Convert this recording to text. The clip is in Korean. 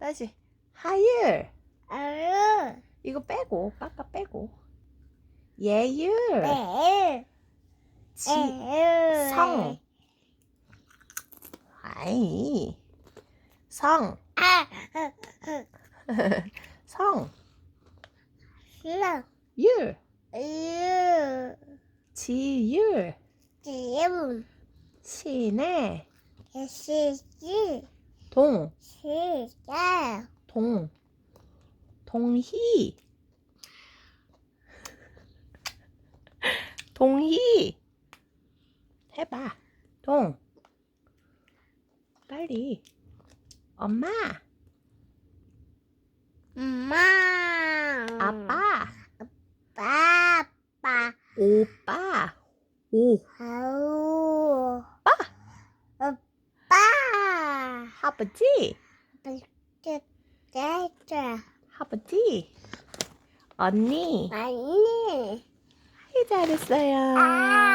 다시. 하율. 아유. 이거 빼고 깎아 빼고. 예율. 에. 지 에. 성. 아이. 성. 아. 성, 싫어. 율, 으. 지율, 지금 친해, 시지 동, 시작. 동, 동희, 동희, 해봐, 동, 빨리, 엄마, 엄마. 아빠, 아빠. 오빠, 오, 아우. 빠, 아버지, 짜짜. 아버지, 언니. 아이 잘했어요. 아.